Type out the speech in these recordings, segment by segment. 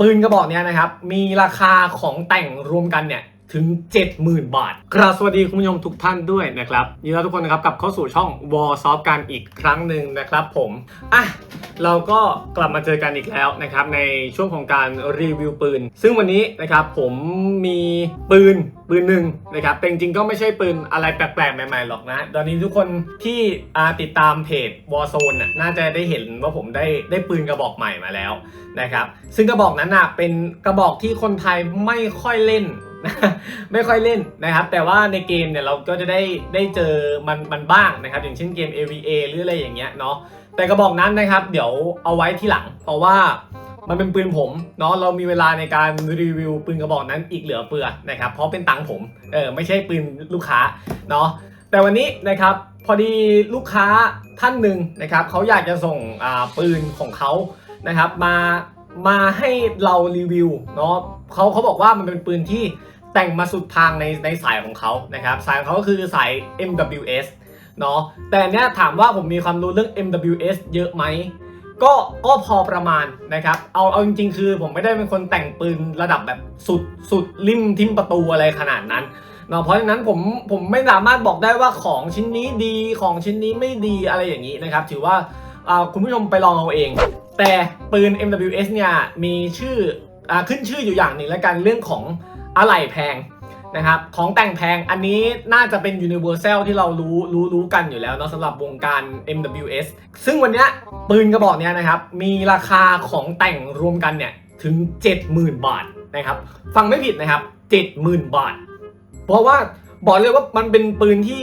ปืนกระบอกเนี้ยนะครับ มีราคาของแต่งรวมกันเนี่ย ถึง 70,000 บาท ครับสวัสดีคุณผู้ชมทุกท่านด้วยนะครับยินดีทุกคนนะครับกลับเข้าสู่ช่อง w a r s o f t กันอีกครั้งหนึ่งนะครับผมอะเราก็กลับมาเจอกันอีกแล้วนะครับในช่วงของการรีวิวปืน ซึ่งวันนี้นะครับผมมีปืนปืนหนึ่งนะครับแต่จริงๆก็ไม่ใช่ปืนอะไรแปลกๆ ใหม่ๆหรอกนะ ตอนนี้ทุกคนที่ติดตามเพจ Warzone น่ะน่าจะได้เห็นว่าผมได้ได้ปืนกระบอกใหม่มาแล้วนะครับซึ่งกระบอกนั้นน่ะเป็นกระบอกที่คนไทยไม่ค่อยเล่น ไม่ค่อยเล่นนะครับ แต่ว่าในเกมเนี่ยเราก็จะได้ได้เจอมันมันบ้างนะครับ อย่างเช่นเกม AVA หรืออะไรอย่างเงี้ยเนาะแต่กระบอกนั้นนะครับ เดี๋ยวเอาไว้ที่หลัง เพราะว่ามันเป็นปืนผมเนาะเรามีเวลาในการรีวิวปืนกระบอกนั้นอีกเหลือเฟือนะครับเพราะเป็นตังค์ผมเออไม่ใช่ปืนลูกค้าเนาะแต่วันนี้นะครับพอดีลูกค้าท่านหนึ่งนะครับเขาอยากจะส่งปืนของเขานะครับมา มาให้เรารีวิวเนาะเขาเขาบอกว่ามันเป็นปืนที่แต่งมาสุดทางในในสายของเขานะครับ สายของเขาก็คือสาย MWS เนาะแต่เนี้ยถามว่าผมมีความรู้เรื่อง MWS เยอะไหมก็ก็พอประมาณนะครับ เอาเอาจริงๆ คือผมไม่ได้เป็นคนแต่งปืนระดับแบบสุดสุดริมทิมประตูอะไรขนาดนั้นเนาะเพราะฉะนั้นผมผมไม่สามารถบอกได้ว่าของชิ้นนี้ดีของชิ้นนี้ไม่ดีอะไรอย่างนี้นะครับ ถือว่า คุณผู้ชมไปลองเอาเอง แต่ปืน MWS เนี่ยมีชื่ออขึ้นชื่ออยู่อย่างหนึ่งแล้วกันเรื่องของอะไหล่แพงนะครับของแต่งแพงอันนี้น่าจะเป็น Universal ที่เรารู้รู้รู้กันอยู่แล้วเนาะสำหรับวงการ MWS ซึ่งวันนี้ปืนกระบอกเนี้ยนะครับมีราคาของแต่งรวมกันเนี่ยถึง 70,000 บาทนะครับฟังไม่ผิดนะครับ 70,000 บาท เพราะว่าบอกเลยว่ามันเป็นปืนที่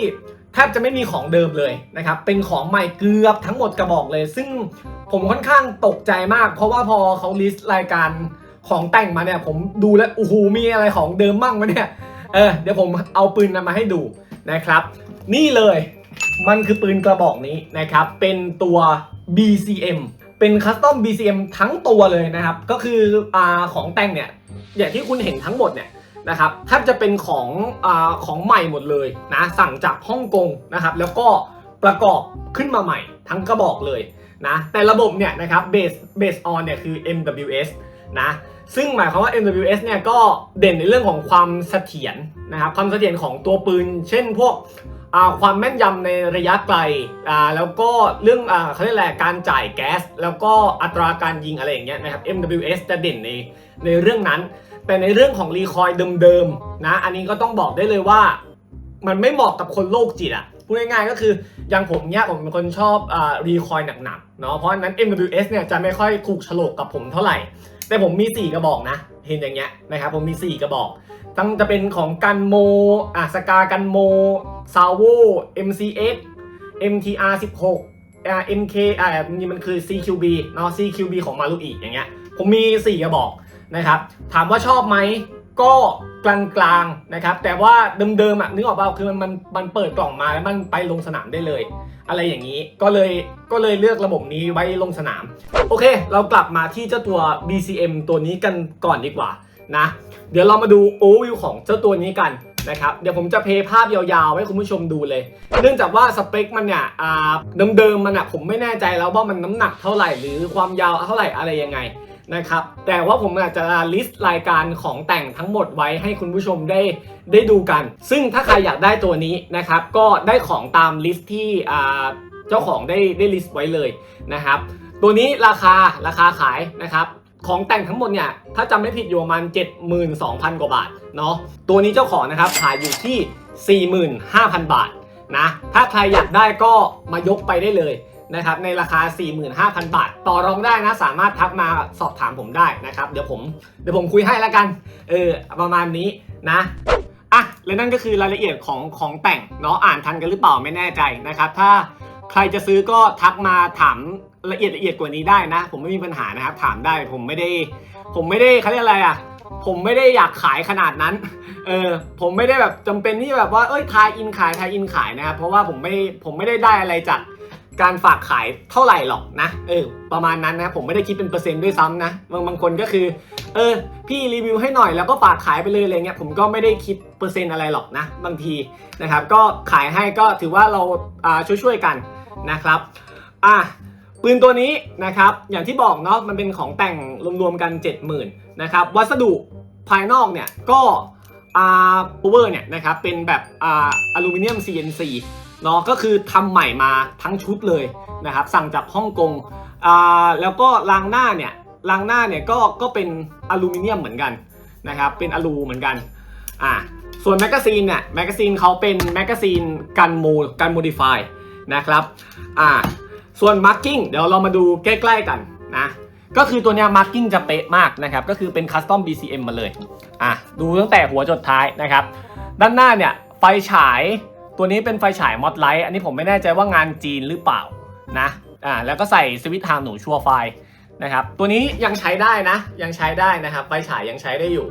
ทบจะไม่มีของเดิมเลยนะครับ เป็นของใหม่เกือบทั้งหมดกระบอกเลย ซึ่งผมค่อนข้างตกใจมาก เพราะว่าพอเขาลิสต์รายการของแต่งมาเนี่ย ผมดูแล้วโอ้โหมีอะไรของเดิมมั่งวะเนี่ย เออเดี๋ยวผมเอาปืนนำมาให้ดูนะครับ นี่เลยมันคือปืนกระบอกนี้นะครับ เป็นตัว BCM เป็นคัสตอม BCM ทั้งตัวเลยนะครับ ก็คืออาของแต่งเนี่ย อย่างที่คุณเห็นทั้งหมดเนี่ย นะครับแทบจะเป็นของอของใหม่หมดเลยนะสั่งจากฮ่องกงนะครับแล้วก็ประกอบขึ้นมาใหม่ทั้งกระบอกเลยนะแต่ระบบเนี่ยนะครับเบสเบสออนเนี่ยคือ MWS นะซึ่งหมายความว่า MWS เนี่ยก็เด่นในเรื่องของความเสถียรนะครับความเสถียรของตัวปืน เช่นพวกความแม่นยำในระยะไกลแล้วก็เรื่องอ่าเขาเรียกอะไรการจ่ายแก๊ส แล้วก็อัตราการยิงอะไรอย่างเงี้ยนะครับ MWS จะเด่นในในเรื่องนั้น แต่ในเรื่องของรีคอยเดิมๆนะ อันนี้ก็ต้องบอกได้เลยว่า มันไม่เหมาะกับคนโรคจิตอะพูดง่ายๆก็คืออย่างผมเนี้ยผมเป็นคนชอบอ่ารีคอยหนักๆเนาะเพราะฉะนั้น MWS เนี่ยจะไม่ค่อยถูกฉลกกับผมเท่าไหร่ แต่ผมมี 4 กระบอกนะ เห็นอย่างเงี้ยนะครับผมมี 4 กระบอกตั้งจะเป็นของกันโมอะสกากันโมซาวโว MCX MTR 16อ่า MK อ่านี่มันคือ CQB เนาะ CQB ของมารุอิอย่างเงี้ยผมมี 4 กระบอก นะครับ ถามว่าชอบไหมก็กลางๆนะครับ แต่ว่าเดิมๆอะนึกออกเปล่าคือมันมันมันเปิดกล่องมาแล้วมันไปลงสนามได้เลย อะไรอย่างนี้ก็เลยก็เลยเลือกระบบนี้ไว้ลงสนาม โอเค เรากลับมาที่เจ้าตัว BCM ตัวนี้กันก่อนดีกว่านะ เดี๋ยวเรามาดูโอวิวของเจ้าตัวนี้กันนะครับเดี๋ยวผมจะเพย์ภาพยาวๆ ให้คุณผู้ชมดูเลย เนื่องจากว่าสเปคมันเนี่ยเดิมๆมันอะผมไม่แน่ใจแล้วว่ามันน้ำหนักเท่าไหร่หรือความยาวเท่าไหร่อะไรยังไง นะครับ แต่ว่าผมอาจจะลิสต์รายการของแต่งทั้งหมดไว้ให้คุณผู้ชมได้ได้ดูกัน ซึ่งถ้าใครอยากได้ตัวนี้นะครับ ก็ได้ของตามลิสต์ที่เจ้าของได้ได้ลิสต์ไว้เลยนะครับ ตัวนี้ราคาราคาขายนะครับของแต่งทั้งหมดเนี่ยถ้าจำไม่ผิดอยู่ประมาณ72,000 กว่าบาทเนาะตัวนี้เจ้าของนะครับขายอยู่ที่ 45,000 บาทนะถ้าใครอยากได้ก็มายกไปได้เลย นะครับในราคา 45,000 บาท ต่อรองได้นะ สามารถทักมาสอบถามผมได้นะครับเดี๋ยวผมเดี๋ยวผมคุยให้แล้วกันเออประมาณนี้นะอะและนั่นก็คือรายละเอียดของของแต่งเนาะอ่านทันกันหรือเปล่าไม่แน่ใจนะครับถ้าใครจะซื้อก็ทักมาถามละเอียดละเอียดกว่านี้ได้นะ ผมไม่มีปัญหานะครับถามได้ผมไม่ได้ ผมไม่ได้เขาเรียกอะไรอะผมไม่ได้อยากขายขนาดนั้น เออ ผมไม่ได้แบบจำเป็นที่แบบว่า เอ้ย ทายอินขาย ทายอินขายนะครับ เพราะว่าผมไม่ ผมไม่ได้ได้อะไรจาก การฝากขายเท่าไหร่หรอกนะ เออ ประมาณนั้นนะผมไม่ได้คิดเป็นเปอร์เซ็นต์ด้วยซ้ำนะบางบางคนก็คือ เออ พี่รีวิวให้หน่อยแล้วก็ฝากขายไปเลยอะไรเงี้ยผมก็ไม่ได้คิดเปอร์เซ็นต์อะไรหรอกนะ บางทีนะครับ ก็ขายให้ก็ถือว่าเราอ่าช่วยๆกันนะครับอะปืนตัวนี้นะครับ อย่างที่บอกเนาะมันเป็นของแต่งรวมๆกัน 70,000นะครับวัสดุภายนอกเนี่ยก็อ่าปูเวอร์เนี่ยนะครับเป็นแบบอ่าอลูมิเนียม CNC เนาะก็คือทำใหม่มาทั้งชุดเลยนะครับ สั่งจากฮ่องกงอ่าแล้วก็รางหน้าเนี่ยรางหน้าเนี่ยก็ก็เป็นอลูมิเนียมเหมือนกันนะครับ เป็นอลูเหมือนกันอ่าส่วนแมกกาซีนเนี่ยแมกกาซีนเขาเป็นแมกกาซีนกันโมกันโมดิฟายนะครับอ่าส่วน marking เดี๋ยวเรามาดูใกล้ๆกันนะก็คือตัวเนี้ย marking จะเป๊ะมากนะครับ ก็คือเป็น custom BCM มาเลยอะดูตั้งแต่หัวจดท้ายนะครับ ด้านหน้าเนี่ยไฟฉาย ตัวนี้เป็นไฟฉายมอดไลท์อันนี้ผมไม่แน่ใจว่างานจีนหรือเปล่านะอ่าแล้วก็ใส่สวิตช์ทางหนูชัวไฟนะครับตัวนี้ยังใช้ได้นะยังใช้ได้นะครับไฟฉายยังใช้ได้อยู่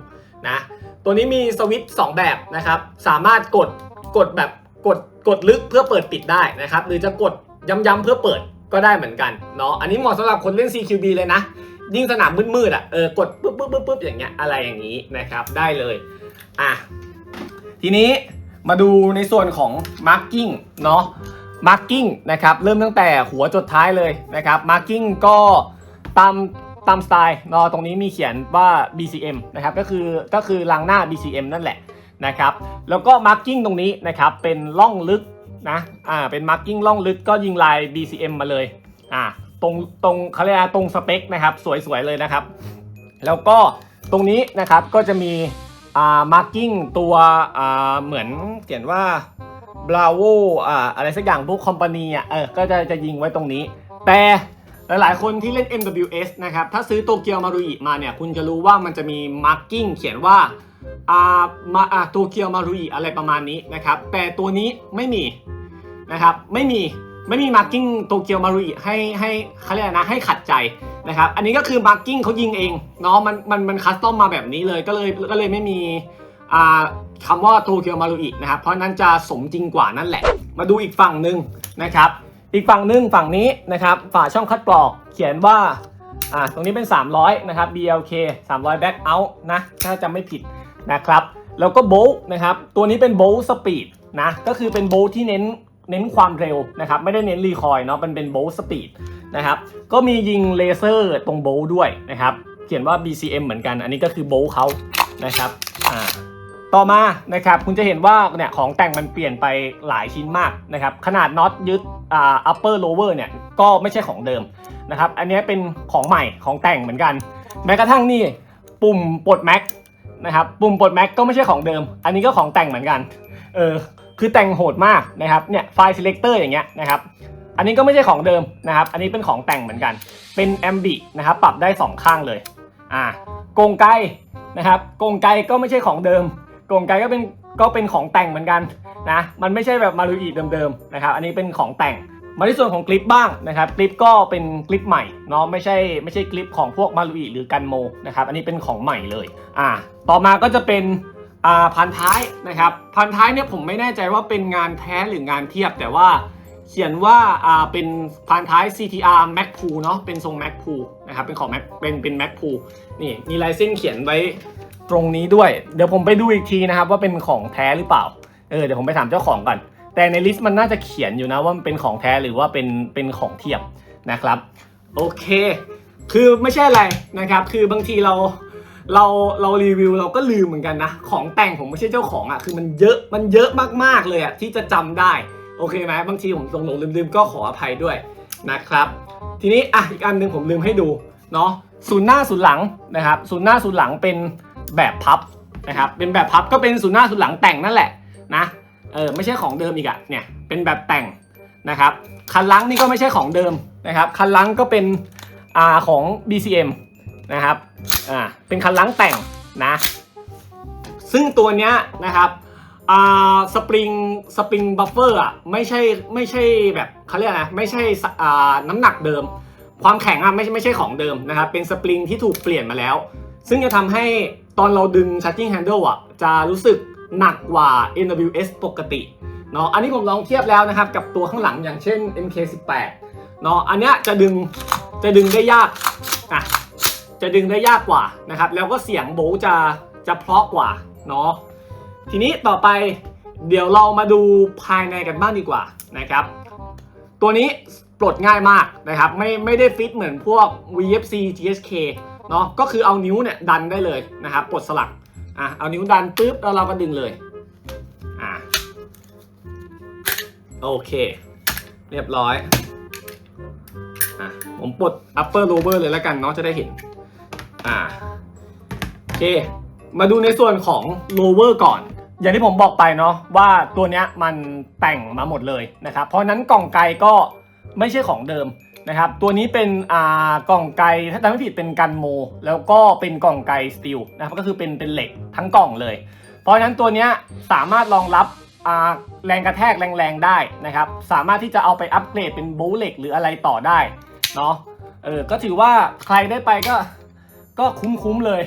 นะตัวนี้มีสวิตช์สองแบบนะครับสามารถกดกดแบบกดกดลึกเพื่อเปิดปิดได้นะครับหรือจะกดย้ำๆเพื่อเปิดก็ได้เหมือนกันเนาะอันนี้เหมาะสำหรับคนเล่น CQB เลยนะ ยิ่งสนามมืดๆอะเออกดปุ๊บปุ๊บปุ๊บปุ๊บอย่างเงี้ยอะไรอย่างนี้นะครับได้เลยอะทีนี้ มาดูในส่วนของ marking เนาะ marking นะครับ เริ่มตั้งแต่หัวจดท้ายเลยนะครับ marking ก็ตามตามสไตล์เนาะตรงนี้มีเขียนว่า BCM นะครับ ก็คือก็คือรางหน้า BCM นั่นแหละนะครับ แล้วก็ marking ตรงนี้นะครับ เป็นล่องลึกนะ อ่า เป็น marking ล่องลึกก็ยิงลาย BCM มาเลย อ่า ตรงตรงเขาเรียกตรงสเปคนะครับ สวยๆเลยนะครับ แล้วก็ตรงนี้นะครับก็จะมี อ่า marking ตัวอ่าเหมือนเขียนว่า bravo อ่าอะไรสักอย่างพวกคอมพานีอะเออก็จะจะยิงไว้ตรงนี้ แต่หลายๆ คนที่เล่น MWS นะครับ ถ้าซื้อโตเกียวมารุอิมาเนี่ย คุณจะรู้ว่ามันจะมี marking เขียนว่าอ่ามาอ่าโตเกียวมารุอิอะไรประมาณนี้นะครับ แต่ตัวนี้ไม่มีนะครับ ไม่มี ไม่มี marking โตเกียวมารุอิให้ให้เขาเรียกนะ ให้ขัดใจ นะครับอันนี้ก็คือมาร์กิ้งเขายิงเองเนาะมันมันมันคัสตอมมาแบบนี้เลยก็เลยก็เลยไม่มีคำว่าโตเกียวมารุอินะครับ เพราะนั้นจะสมจริงกว่านั่นแหละ มาดูอีกฝั่งหนึ่งนะครับ อีกฝั่งหนึ่งฝั่งนี้นะครับฝาช่องคัดกรอกเขียนว่าอ่าตรงนี้เป็น 300 นะครับ BLK 300 back out นะ ถ้าจำไม่ผิดนะครับ แล้วก็โบลนะครับ ตัวนี้เป็นโบลสปีดนะ ก็คือเป็นโบลที่เน้น เน้นความเร็วนะครับ ไม่ได้เน้นรีคอยล์เนาะมันเป็นโบลสปีดนะครับก็มียิงเลเซอร์ตรงโบว์ด้วยนะครับ เขียนว่า BCM เหมือนกัน อันนี้ก็คือโบว์เขานะครับอ่าต่อมานะครับคุณจะเห็นว่าเนี่ยของแต่งมันเปลี่ยนไปหลายชิ้นมากนะครับ ขนาดน็อตยึดอ่า upper lower เนี่ยก็ไม่ใช่ของเดิมนะครับ อันนี้เป็นของใหม่ของแต่งเหมือนกัน แม้กระทั่งนี่ปุ่มปลดแม็กนะครับปุ่มปลดแม็กก็ไม่ใช่ของเดิม อันนี้ก็ของแต่งเหมือนกัน เออ คือแต่งโหดมากนะครับเนี่ยไฟล์ selector อย่างเงี้ยนะครับอันนี้ก็ไม่ใช่ของเดิมนะครับ อันนี้เป็นของแต่งเหมือนกัน เป็นแอมบินะครับปรับได้ 2 ข้างเลยอ่ากงไกนะครับกงไกก็ไม่ใช่ของเดิมกงไกก็เป็นก็เป็นของแต่งเหมือนกันนะมันไม่ใช่แบบมารุอิเดิมๆนะครับอันนี้เป็นของแต่งมาที่ส่วนของคลิปบ้างนะครับคลิปก็เป็นคลิปใหม่เนาะไม่ใช่ไม่ใช่คลิปของพวกมารุอิหรือกันโมนะครับอันนี้เป็นของใหม่เลยอ่าต่อมาก็จะเป็น พันท้ายนะครับพันท้ายเนี่ยผมไม่แน่ใจว่าเป็นงานแท้หรืองานเทียบ แต่ว่าเขียนว่าอ่าเป็นพันท้าย CTR Mac p o o เนาะเป็นทรง Mac p o o นะครับเป็นของ Mac เป็นเป็น Mac p o นี่มีลายเส้นเขียนไว้ตรงนี้ด้วย เดี๋ยวผมไปดูอีกทีนะครับว่าเป็นของแท้หรือเปล่าเออเดี๋ยวผมไปถามเจ้าของก่อนแต่ในลิสต์มันน่าจะเขียนอยู่นะว่ามันเป็นของแท้หรือว่าเป็นเป็นของเทียบนะครับโอเค คือไม่ใช่อะไรนะครับ คือบางทีเรา เราเรารีวิวเราก็ลืมเหมือนกันนะ ของแต่งผมไม่ใช่เจ้าของอะ่ะคือมันเยอะมันเยอะมากๆเลยอะ่ะที่จะจำได้โอเคไหมบางทีผมหลงหลงลืมลืมๆก็ขออภัยด้วยนะครับ ทีนี้อะอีกอันหนึ่งผมลืมให้ดูเนาะศูนย์หน้าศูนย์หลังนะครับศูนย์หน้าศูนย์หลังเป็นแบบพับนะครับเป็นแบบพับก็เป็นศูนย์หน้าศูนย์หลังแต่งนั่นแหละนะเออไม่ใช่ของเดิมอีกอะเนี่ยเป็นแบบแต่งนะครับคันลังนี่ก็ไม่ใช่ของเดิมนะครับคันลังก็เป็นอ่าของ BCM นะครับอ่าเป็นคันล้างแต่งนะ ซึ่งตัวเนี้ยนะครับอ่าสปริงสปริงบัฟเฟอร์อะไม่ใช่ไม่ใช่แบบเขาเรียกนะไม่ใช่อ่าน้ำหนักเดิม ความแข็งอะไม่ไม่ใช่ของเดิมนะครับเป็นสปริงที่ถูกเปลี่ยนมาแล้ว ซึ่งจะทำให้ตอนเราดึง charging handle อะจะรู้สึกหนักกว่า NWS ปกติเนาะอันนี้ผมลองเทียบแล้วนะครับกับตัวข้างหลังอย่างเช่น MK18 เนาะอันเนี้ยจะดึงจะดึงได้ยากอะ จะดึงได้ยากกว่านะครับ แล้วก็เสียงโบจะจะเพราะกว่าเนาะทีนี้ต่อไปเดี๋ยวเรามาดูภายในกันบ้างดีกว่านะครับ ตัวนี้ปลดง่ายมากนะครับ ไม่ไม่ได้ฟิตเหมือนพวก VFC GSK เนาะก็คือเอานิ้วเนี่ยดันได้เลยนะครับปลดสลักอะเอานิ้วดันปุ๊บแล้วเราก็ดึงเลยอะโอเค เรียบร้อยอะผมปลด upper lower เลยแล้วกันเนาะจะได้เห็น อะโอเค มาดูในส่วนของ lower ก่อน อย่างที่ผมบอกไปเนาะว่าตัวเนี้ยมันแต่งมาหมดเลยนะครับ เพราะนั้นกล่องไกก็ไม่ใช่ของเดิมนะครับ ตัวนี้เป็นอ่ากล่องไกถ้าจำไม่ผิดเป็นกันโม แล้วก็เป็นกล่องไกสตีลนะครับก็คือเป็นเป็นเหล็กทั้งกล่องเลย เพราะนั้นตัวเนี้ยสามารถรองรับแรงกระแทกแรงๆได้นะครับ สามารถที่จะเอาไปอัปเกรดเป็นโบว์เหล็กหรืออะไรต่อได้เนาะเออก็ถือว่าใครได้ไปก็ ก็คุ้มๆเลย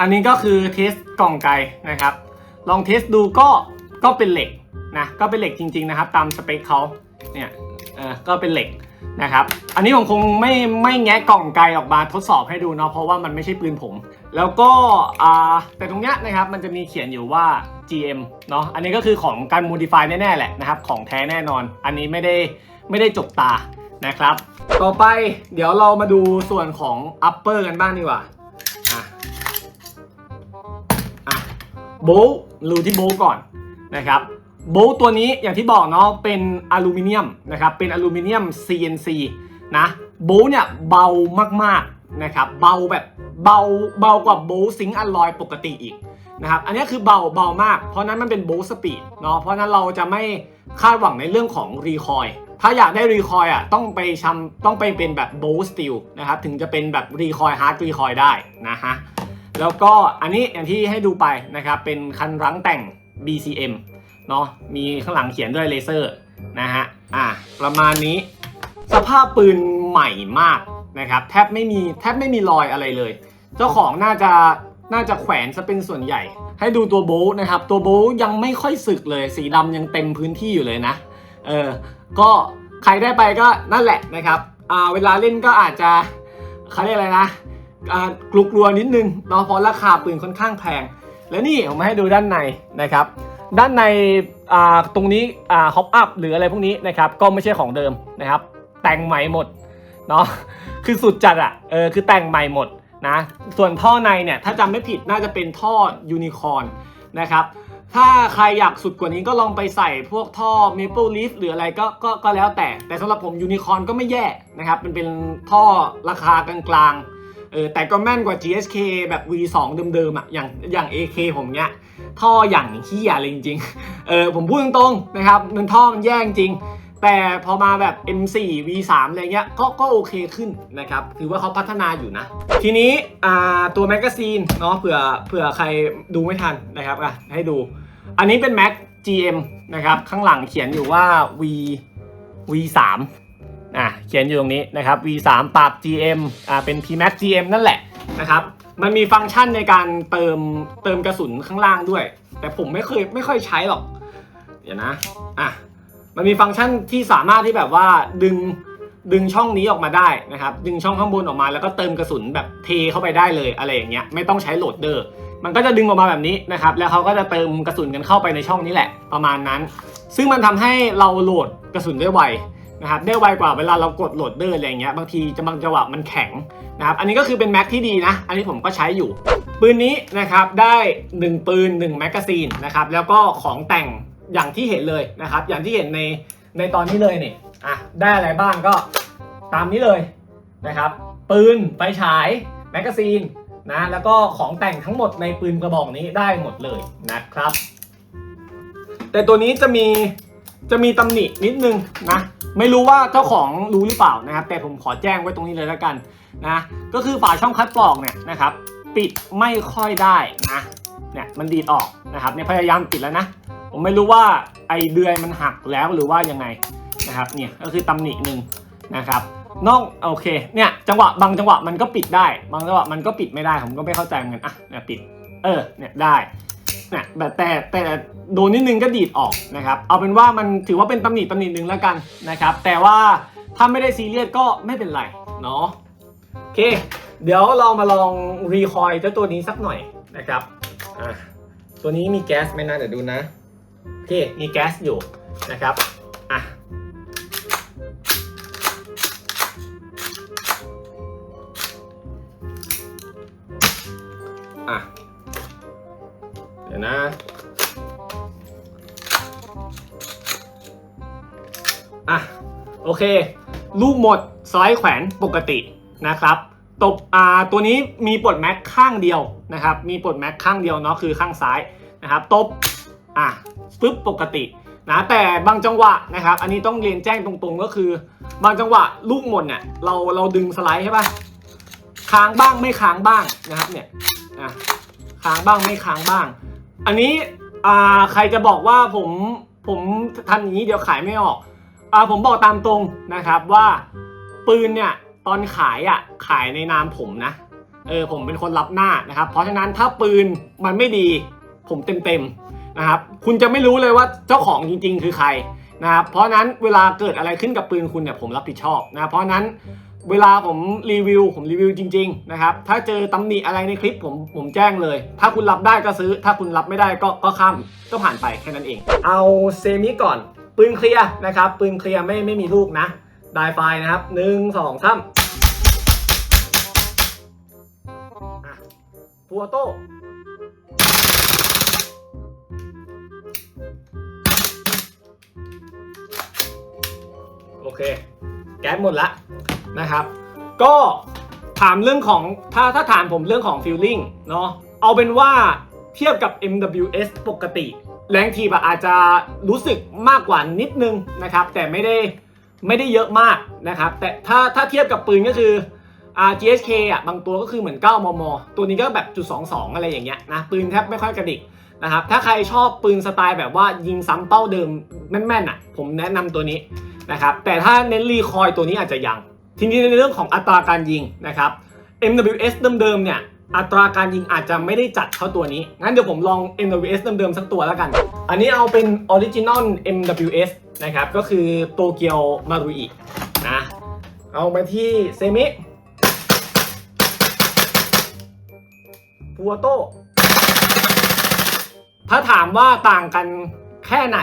อันนี้ก็คือเทสกล่องไกนะครับ ลองเทสดูก็ก็เป็นเหล็กนะก็เป็นเหล็กจริง ๆนะครับ ตามสเปคเขาเนี่ยเออก็เป็นเหล็กนะครับ อันนี้ผมคงไม่ไม่แงะกล่องไกออกมาทดสอบให้ดูเนาะเพราะว่ามันไม่ใช่ปืนผม แล้วก็อ่าแต่ตรงเนี้ยนะครับมันจะมีเขียนอยู่ว่า GM เนาะอันนี้ก็คือของการ modify แน่ๆแหละนะครับ ของแท้แน่นอน อันนี้ไม่ได้ไม่ได้จกตานะครับ ต่อไปเดี๋ยวเรามาดูส่วนของ upper กันบ้างดีกว่า โบลต์รูที่โบลต์ก่อนนะครับโบลต์ตัวนี้อย่างที่บอกเนาะเป็นอลูมิเนียมนะครับเป็นอลูมิเนียม CNC นะโบลต์เนี่ยเบามากๆนะครับเบาแบบเบาเบากว่าโบลต์ซิงค์อลลอยปกติอีกนะครับอันนี้คือเบาเบามาก เพราะนั้นมันเป็นโบลต์สปีดเนาะเพราะนั้นเราจะไม่คาดหวังในเรื่องของรีคอยถ้าอยากได้รีคอยอะต้องไปชำต้องไปเป็นแบบโบลต์สตีลนะครับถึงจะเป็นแบบรีคอยฮาร์ดรีคอยได้นะฮะ แล้วก็อันนี้อย่างที่ให้ดูไปนะครับเป็นคันรั้งแต่ง BCM เนาะมีข้างหลังเขียนด้วยเลเซอร์นะฮะอะประมาณนี้สภาพปืนใหม่มากนะครับแทบไม่มีแทบไม่มีรอยอะไรเลย เจ้าของน่าจะน่าจะแขวนซะเป็นส่วนใหญ่ ให้ดูตัวโบทนะครับ ตัวโบทยังไม่ค่อยสึกเลย สีดำยังเต็มพื้นที่อยู่เลยนะเออก็ใครได้ไปก็นั่นแหละนะครับอ่าเวลาเล่นก็อาจจะเขาเรียกอะไรนะ อ่ากลัวนิดนึงเนาะเพราะราคาปืนค่อนข้างแพง แล้วนี่ผมมาให้ดูด้านในนะครับ ด้านในตรงนี้ฮอปอัพหรืออะไรพวกนี้นะครับก็ไม่ใช่ของเดิมนะครับ แต่งใหม่หมดเนาะคือสุดจัดอะเออคือแต่งใหม่หมดนะส่วนท่อในเนี่ยถ้าจำไม่ผิดน่าจะเป็นท่อยูนิคอนนะครับถ้าใครอยากสุดกว่านี้ก็ลองไปใส่พวกท่อ Maple Leaf หรืออะไรก็ก็ก็แล้วแต่ แต่สำหรับผมยูนิคอนก็ไม่แย่นะครับมันเป็นท่อราคากลางๆ ออแต่ก็แม่นกว่า GSK แบบ V2 เดิมๆอะอย่างอย่าง AK ผมเนี้ยท่ออย่างเฮียเลยจริงๆเออผมพูดตรงๆนะครับมันท่อมันแย่จริง แต่พอมาแบบ M4 V3 อะไรเงี้ยก็ก็โอเคขึ้นนะครับถือว่าเขาพัฒนาอยู่นะ ทีนี้อ่าตัวแมกกาซีนเนาะเผื่อเผื่อใครดูไม่ทันนะครับอะให้ดู อันนี้เป็น Mac GM นะครับข้างหลังเขียนอยู่ว่า V V3 อะเขียนอยู่ตรงนี้นะครับ V3 ปรับ GM อ่าเป็น PMax GM นั่นแหละนะครับมันมีฟังก์ชันในการเติมเติมกระสุนข้างล่างด้วย แต่ผมไม่เคยไม่ค่อยใช้หรอก เดี๋ยวนะอะมันมีฟังก์ชันที่สามารถที่แบบว่าดึงดึงช่องนี้ออกมาได้นะครับ ดึงช่องข้างบนออกมาแล้วก็เติมกระสุนแบบเทเข้าไปได้เลยอะไรอย่างเงี้ยไม่ต้องใช้โหลดเดอร์ มันก็จะดึงออกมาแบบนี้นะครับ แล้วเขาก็จะเติมกระสุนกันเข้าไปในช่องนี้แหละ ประมาณนั้น ซึ่งมันทำให้เราโหลดกระสุนได้ไว นะครับได้ไวกว่าเวลาเรากดโหลดเดอร์อะไรเงี้ยบางทีจะบางจังหวะมันแข็งนะครับอันนี้ก็คือเป็นแม็กที่ดีนะ อันนี้ผมก็ใช้อยู่ ปืนนี้นะครับได้ 1 ปืน1แมกกาซีนนะครับแล้วก็ของแต่งอย่างที่เห็นเลยนะครับ อย่างที่เห็นในในตอนนี้เลยนี่อะได้อะไรบ้างก็ตามนี้เลยนะครับ ปืนไฟฉายแมกกาซีนนะแล้วก็ของแต่งทั้งหมดในปืนกระบอกนี้ได้หมดเลยนะครับ แต่ตัวนี้จะมี จะมีตำหนินิดนึงนะไม่รู้ว่าเจ้าของรู้หรือเปล่านะครับแต่ผมขอแจ้งไว้ตรงนี้เลยแล้วกันนะก็คือฝาช่องคัดกรองเนี่ยนะครับปิดไม่ค่อยได้นะเนี่ยมันดีดออกนะครับเนี่ยพยายามปิดแล้วนะ ผมไม่รู้ว่าไอเดือยมันหักแล้วหรือว่ายังไงนะครับเนี่ยก็คือตำหนิหนึ่งนะครับนอกโอเคเนี่ยจังหวะบางจังหวะมันก็ปิดได้ บางจังหวะมันก็ปิดไม่ได้ผมก็ไม่เข้าใจเหมือนกันอะเนี่ยปิดเออเนี่ยได้ นะแต่แต่แตโดนนิดนึงก็ดีดออกนะครับ เอาเป็นว่ามันถือว่าเป็นตำหนิตำหนิหนึ่งแล้วกันนะครับ แต่ว่าถ้าไม่ได้ซีเรียสก็ไม่เป็นไรเนาะโอเค เดี๋ยวเรามาลองรีคอยเจ้าตัวนี้สักหน่อยนะครับตัวนี้มีแก๊สไหมนะเดี๋ยวดูนะโอเคมีแก๊สอยู่นะครับอะอะ ดี๋ยวนะ อะ โอเค ลูกหมดสไลด์แขวนปกตินะครับตบอ่าตัวนี้มีปลดแม็กข้างเดียวนะครับ มีปลดแม็กข้างเดียวเนาะคือข้างซ้ายนะครับตบอะปึ๊บปกตินะแต่บางจังหวะนะครับ อันนี้ต้องเรียนแจ้งตรงๆก็คือ บางจังหวะลูกหมดเนี่ยเราเราดึงสไลด์ใช่ปะค้างบ้างไม่ค้างบ้างนะครับเนี่ยอะค้างบ้างไม่ค้างบ้าง อันนี้อ่าใครจะบอกว่าผมผมทำอย่างนี้เดี๋ยวขายไม่ออกอ่าผมบอกตามตรงนะครับว่าปืนเนี่ยตอนขายอะขายในนามผมนะเออผมเป็นคนรับหน้านะครับ เพราะฉะนั้นถ้าปืนมันไม่ดี ผมเต็มๆนะครับ คุณจะไม่รู้เลยว่าเจ้าของจริง ๆ คือใครนะครับเพราะนั้นเวลาเกิดอะไรขึ้นกับปืนคุณเนี่ยผมรับผิดชอบนะเพราะนั้น เวลาผมรีวิวผมรีวิวจริง ๆ นะครับ ถ้าเจอตำหนิอะไรในคลิปผมผมแจ้งเลย ถ้าคุณรับได้ก็ซื้อ ถ้าคุณรับไม่ได้ก็ก็ข้ามก็ผ่านไปแค่นั้นเอง เอาเซมิก่อนปืนเคลียร์นะครับปืนเคลียร์ไม่ไม่มีลูกนะได้ไฟนะครับหนึ่งสองสามพัวโต้โอเค แก๊สหมดละ นะครับ ก็ถามเรื่องของถ้าถ้าถามผมเรื่องของฟิลลิ่งเนาะเอาเป็นว่าเทียบกับ MWS ปกติ แรงทีบอะอาจจะรู้สึกมากกว่านิดนึงนะครับ แต่ไม่ได้ไม่ได้เยอะมากนะครับ แต่ถ้าถ้าเทียบกับปืนก็คืออา GSK อะบางตัวก็คือเหมือน 9 มม ตัวนี้ก็แบบจุด22 อะไรอย่างเงี้ยนะปืนแทบไม่ค่อยกระดิกนะครับ ถ้าใครชอบปืนสไตล์แบบว่ายิงซ้ำเป้าเดิมแม่นๆอะผมแนะนำตัวนี้นะครับ แต่ถ้าเน้นรีคอยตัวนี้อาจจะยัง ทีนี้ในเรื่องของอัตราการยิงนะครับ MWS เดิมๆเนี่ยอัตราการยิงอาจจะไม่ได้จัดเท่าตัวนี้ งั้นเดี๋ยวผมลอง MWS เดิมๆสักตัวแล้วกัน อันนี้เอาเป็น Original MWS นะครับ ก็คือโตเกียวมารุอินะ เอามาที่เซมิฟัวโต ถ้าถามว่าต่างกันแค่ไหน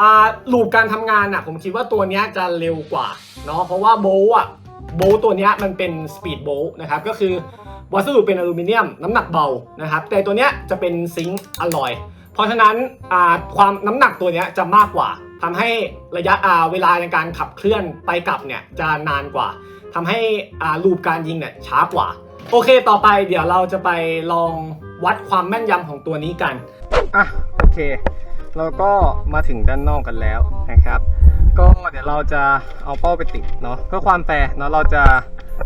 อ่าลูปการทำงานอะผมคิดว่าตัวนี้จะเร็วกว่าเนาะ เพราะว่าโบว์อะ โบว์ตัวนี้มันเป็นสปีดโบว์นะครับก็คือวัสดุเป็นอลูมิเนียมน้ำหนักเบานะครับแต่ตัวนี้จะเป็นซิงค์อลลอยเพราะฉะนั้นความน้ำหนักตัวนี้จะมากกว่าทำให้ระยะเวลาในการขับเคลื่อนไปกลับเนี่ยจะนานกว่าทำให้อ่าลูปการยิงเนี่ยช้ากว่า โอเคต่อไปเดี๋ยวเราจะไปลองวัดความแม่นยำของตัวนี้กันอะโอเค เราก็มาถึงด้านนอกกันแล้วนะครับ ก็เดี๋ยวเราจะเอาเป้าไปติดเนาะเพื่อความแฟร์เนาะเราจะ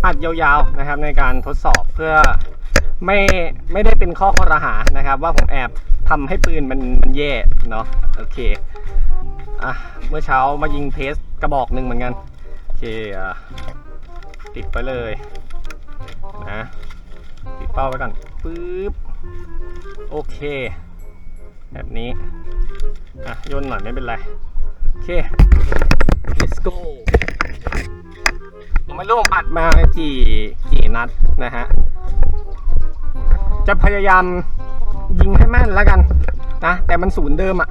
อัดยาวๆนะครับในการทดสอบเพื่อไม่ไม่ได้เป็นข้อข้อรหานะครับ ว่าผมแอบทำให้ปืนมันมันแย่เนาะโอเคอะเมื่อเช้ามายิงเพสกระบอกหนึ่งเหมือนกันโอเคติดไปเลยนะติดเป้าไว้ก่อนปึ๊บโอเค แบบนี้อะย่นหน่อยไม่เป็นไร โอเค let's go ผมไม่รู้ผมอัดมากี่กี่นัดนะฮะ จะพยายามยิงให้แม่นแล้วกันนะ แต่มันศูนย์เดิมอะ่ะ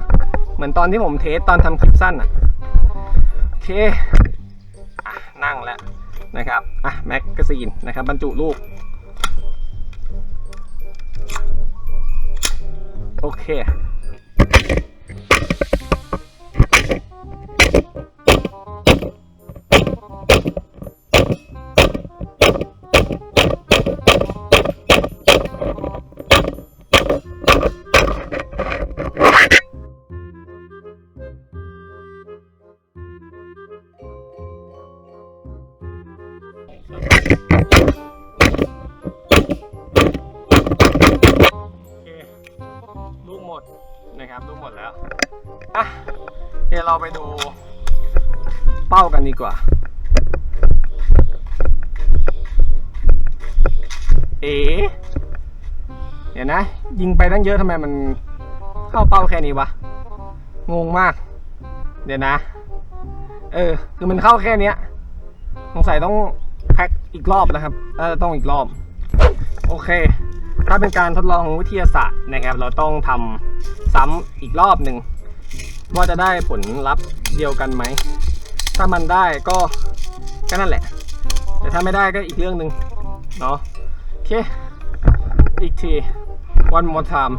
เหมือนตอนที่ผมเทสตอนทำคลิปสั้นอะ่ะ โอเคอะนั่งแล้วนะครับ อะ แม็กกาซีนนะครับ บรรจุลูก โอเค ดีกว่า เอ๋เดี๋ยวนะ ยิงไปตั้งเยอะทำไมมันเข้าเป้าแค่นี้วะ งงมาก เดี๋ยวนะ เออ คือมันเข้าแค่เนี้ยสงสัยต้องแพ็คอีกรอบนะครับเออต้องอีกรอบ โอเค ถ้าเป็นการทดลองวิทยาศาสตร์นะครับ เราต้องทำซ้ำอีกรอบหนึ่งว่าจะได้ผลลัพธ์เดียวกันไหม ถ้ามันได้ก็แค่นั้นแหละ แต่ถ้าไม่ได้ก็อีกเรื่องหนึ่งเนาะโอเค อีกที one more time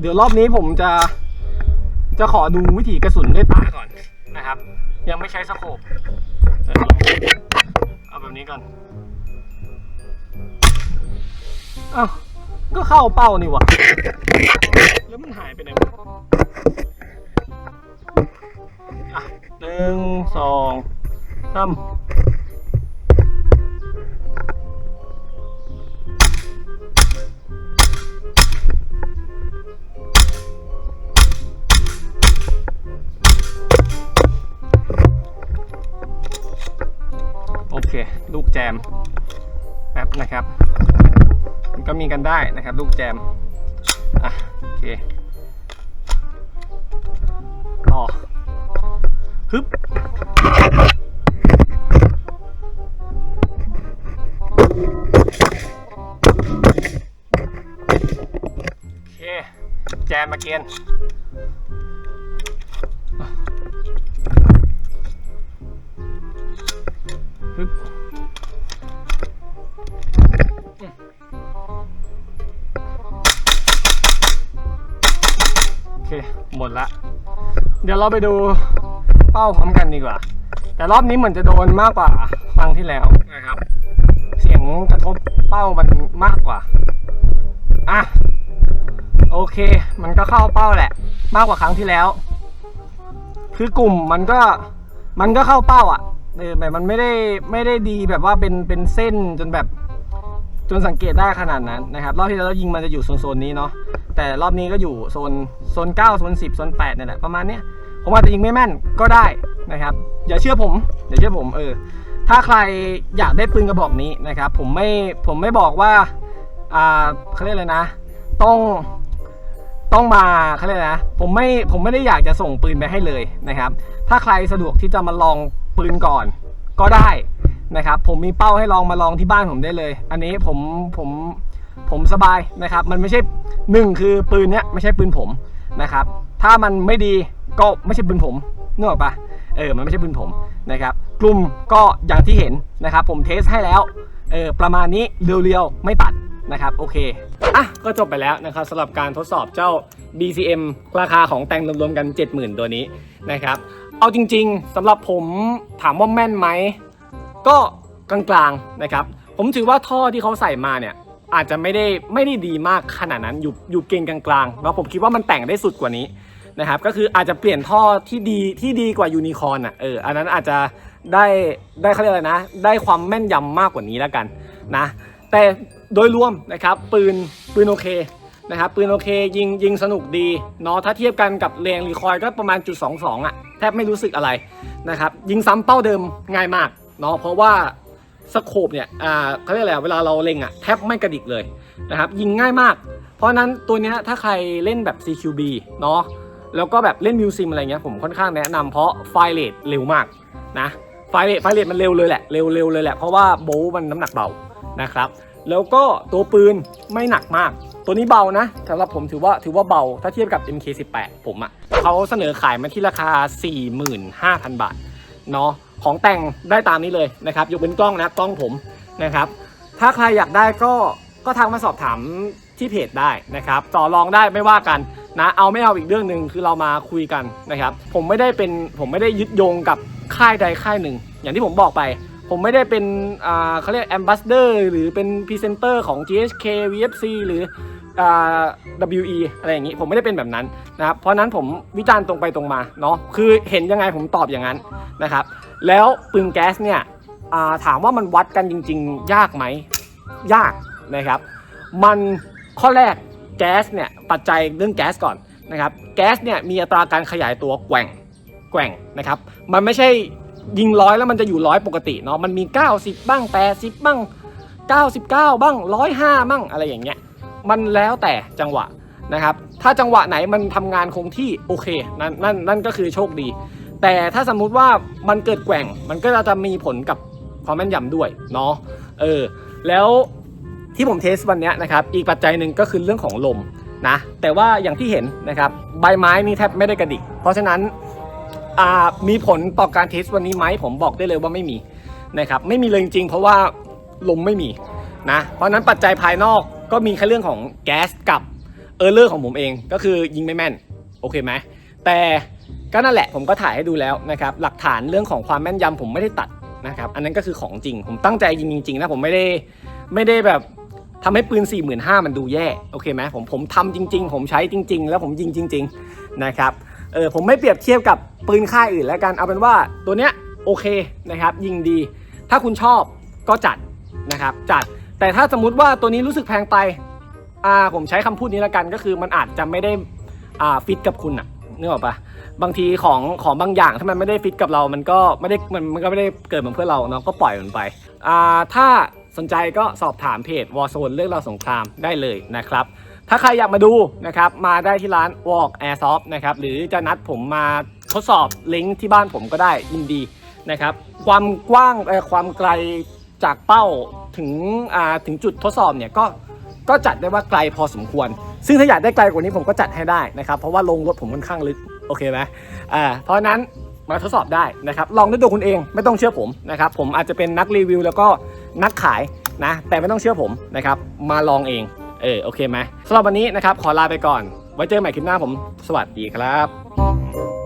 เดี๋ยวรอบนี้ผมจะจะขอดูวิถีกระสุนด้วยตาก่อนนะครับ ยังไม่ใช้สโคปเดี๋ยวลองเอาแบบนี้ก่อนอ้าวก็เข้าเป้านี่หวะแล้วมันหายไปไหนวะ นึ่งสองสามโอเค ลูกแจม แป๊บนะครับ มันก็มีกันได้นะครับ ลูกแจม อะ โอเค ต่อ ฮึบโอเค แจมมาเกนฮึบโอเค หมดละ เดี๋ยวเราไปดู ป้าพร้อมกันดีกว่า แต่รอบนี้เหมือนจะโดนมากกว่าครั้งที่แล้วนะครับ เสียงกระทบเป้ามันมากกว่า อะ โอเค มันก็เข้าเป้าแหละ มากกว่าครั้งที่แล้ว คือกลุ่มมันก็มันก็เข้าเป้าอะเออแต่มันไม่ได้ไม่ได้ดีแบบว่าเป็นเป็นเส้นจนแบบจนสังเกตได้ขนาดนั้นนะครับ รอบที่แล้วเรายิงมันจะอยู่โซนๆนี้เนาะแต่รอบนี้ก็อยู่โซนโซน9โซน10โซน8นี่นแหละประมาณเนี้ย ผมอาจจะยิงไม่แม่นก็ได้นะครับ อย่าเชื่อผมอย่าเชื่อผมเออถ้าใครอยากได้ปืนกระบอกนี้นะครับ ผมไม่ผมไม่บอกว่าอ่าเขาเรียกอะไรนะ ต้องต้องมาเขาเรียกนะผมไม่ผมไม่ได้อยากจะส่งปืนไปให้เลยนะครับ ถ้าใครสะดวกที่จะมาลองปืนก่อนก็ได้นะครับ ผมมีเป้าให้ลองมาลองที่บ้านผมได้เลย อันนี้ผมผมผมสบายนะครับ มันไม่ใช่หนึ่งคือปืนเนี้ยไม่ใช่ปืนผมนะครับ ถ้ามันไม่ดี ก็ไม่ใช่ปืนผมนึกออกปะเออมันไม่ใช่ปืนผมนะครับกลุ่มก็อย่างที่เห็นนะครับ ผมเทสให้แล้วเออประมาณนี้เรียวๆไม่ตัดนะครับโอเคอะก็จบไปแล้วนะครับสำหรับการทดสอบเจ้า BCM ราคาของแต่งรวมๆกัน 70,000 ตัวนี้นะครับ เอาจริงๆสำหรับผมถามว่าแม่นไหม ก็กลางๆนะครับ ผมถือว่าท่อที่เขาใส่มาเนี่ย อาจจะไม่ได้ไม่ได้ดีมากขนาดนั้นอยู่อยู่เกณฑ์กลางๆแล้วผมคิดว่ามันแต่งได้สุดกว่านี้ นะครับก็คืออาจจะเปลี่ยนท่อที่ดีที่ดีกว่ายูนิคอร์นอะเอออันนั้นอาจจะได้ได้เขาเรียกอะไรนะ ได้ความแม่นยำมากกว่านี้แล้วกันนะแต่โดยรวมนะครับปืนปืนโอเคนะครับปืนโอเคยิงยิงสนุกดีเนาะถ้าเทียบกันกับแรงรีคอยก็ประมาณจุดสองสองอะแทบไม่รู้สึกอะไรนะครับยิงซ้ำเป้าเดิมง่ายมากเนาะเพราะว่าสโคปเนี่ยอ่าเขาเรียกอะไรเวลาเราเล็งอะแทบไม่กระดิกเลยนะครับยิงง่ายมาก เพราะนั้นตัวนี้ถ้าใครเล่นแบบ CQB เนาะ แล้วก็แบบเล่นมิวซิมอะไรเงี้ยผมค่อนข้างแนะนำเพราะไฟเรทเร็วมากนะไฟเรทไฟเรทมันเร็วเลยแหละเร็วเร็วเลยแหละเพราะว่าโบว์มันน้ำหนักเบานะครับแล้วก็ตัวปืนไม่หนักมาก ตัวนี้เบานะสำหรับผมถือว่าถือว่าเบาถ้าเทียบกับ MK18 ผมอะ่ะเขาเสนอขายมาที่ราคา 45,000 บาทเนาะของแต่งได้ตามนี้เลยนะครับยกเป็นกล้องนะกล้องผมนะครับ ถ้าใครอยากได้ก็ก็ทักมาสอบถามที่เพจได้นะครับ ต่อรองได้ไม่ว่ากัน นะเอาไม่เอาอีกเรื่องหนึ่งคือเรามาคุยกันนะครับผมไม่ได้เป็นผมไม่ได้ยึดโยงกับค่ายใดค่ายหนึ่ง อย่างที่ผมบอกไป ผมไม่ได้เป็นอ่าเขาเรียกแอมบ s สเดอร์หรือเป็นพรีเซนเตอร์ของ GHK VFC หรืออ่า WE อะไรอย่างนี้ผมไม่ได้เป็นแบบนั้นนะครับเพราะนั้นผมวิจารณ์ตรงไปตรงมาเนาะคือเห็นยังไงผมตอบอย่างนั้นนะครับแล้วปืนแก๊สเนี่ยาถามว่ามันวัดกันจริง ๆ ยากไหมยากนะครับ มันข้อแรก แก๊สเนี่ยปัจจัยเรื่องแก๊สก่อนนะครับแก๊สเนี่ยมีอัตราการขยายตัวแกว่งแกว่งนะครับมันไม่ใช่ยิงร้อยแล้วมันจะอยู่ร้อยปกติเนาะมันมี 90 บ้าง 80 บ้าง 99 บ้าง 105 บ้างอะไรอย่างเงี้ยมันแล้วแต่จังหวะนะครับถ้าจังหวะไหนมันทำงานคงที่โอเคนั่นนั่นนั่นก็คือโชคดี แต่ถ้าสมมุติว่ามันเกิดแกว่งมันก็จะมีผลกับความแม่นยำด้วยเนาะเออแล้ว ที่ผมเทสวันนี้นะครับอีกปัจจัยหนึ่งก็คือเรื่องของลมนะแต่ว่าอย่างที่เห็นนะครับใบไม้นี่แทบไม่ได้กระดิก เพราะฉะนั้นมีผลต่อการเทสวันนี้ไหมผมบอกได้เลยว่าไม่มีนะครับไม่มีเลยจริงๆ เพราะว่าลมไม่มีนะเพราะนั้นปัจจัยภายนอกก็มีแค่เรื่องของแก๊สกับเออร์เลอร์ของผมเองก็คือยิงไม่แม่นโอเคไหมแต่ก็นั่นแหละผมก็ถ่ายให้ดูแล้วนะครับหลักฐานเรื่องของความแม่นยำผมไม่ได้ตัดนะครับอันนั้นก็คือของจริง ผมตั้งใจยิงจริงๆนะผมไม่ได้ไม่ได้แบบ ทำให้ปืน 4 5 0 0 0มันดูแย่โอเคไหมผมผมทำจริง ๆ ผมใช้จริง ๆ แล้วผมยิงจริง ๆ นะครับเออผมไม่เปรียบเทียบกับปืนค่ายอื่นแล้วกันเอาเป็นว่าตัวเนี้ยโอเคนะครับยิงดี ถ้าคุณชอบก็จัดนะครับจัดแต่ถ้าสมมุติว่าตัวนี้รู้สึกแพงไปอ่าผมใช้คำพูดนี้แล้วกันก็คือมันอาจจะไม่ได้อ่าฟิตกับคุณอะนึกออกปะบางทีของของบางอย่างถ้ามันไม่ได้ฟิตกับเรา มันก็ไม่ได้มันมันก็ไม่ได้เกิดมาเพื่อเราเนาะก็ปล่อยมันไปอ่าถ้า สนใจก็สอบถามเพจวอ r z โซนเรื่องเราวสงครามได้เลยนะครับ ถ้าใครอยากมาดูนะครับมาได้ที่ร้าน Walk Airsoft นะครับหรือจะนัดผมมาทดสอบลิงก์ที่บ้านผมก็ได้ยินดีนะครับ ความกว้างเออความไกลจากเป้าถึงอ่าถึงจุดทดสอบเนี่ยก็ก็จัดได้ว่าไกลพอสมควร ซึ่งถ้าอยากได้ไกลกว่านี้ผมก็จัดให้ได้นะครับ เพราะว่าลงรถผมค่อนข้างลึก โอเคไหมอ่าเพราะนั้น มาทดสอบได้นะครับ ลองด้วยตัวคุณเองไม่ต้องเชื่อผมนะครับ ผมอาจจะเป็นนักรีวิว แล้วก็นักขายนะ แต่ไม่ต้องเชื่อผมนะครับ มาลองเอง เออโอเคไหมสำหรับวันนี้นะครับ ขอลาไปก่อน ไว้เจอกันใหม่คลิปหน้าผม สวัสดีครับ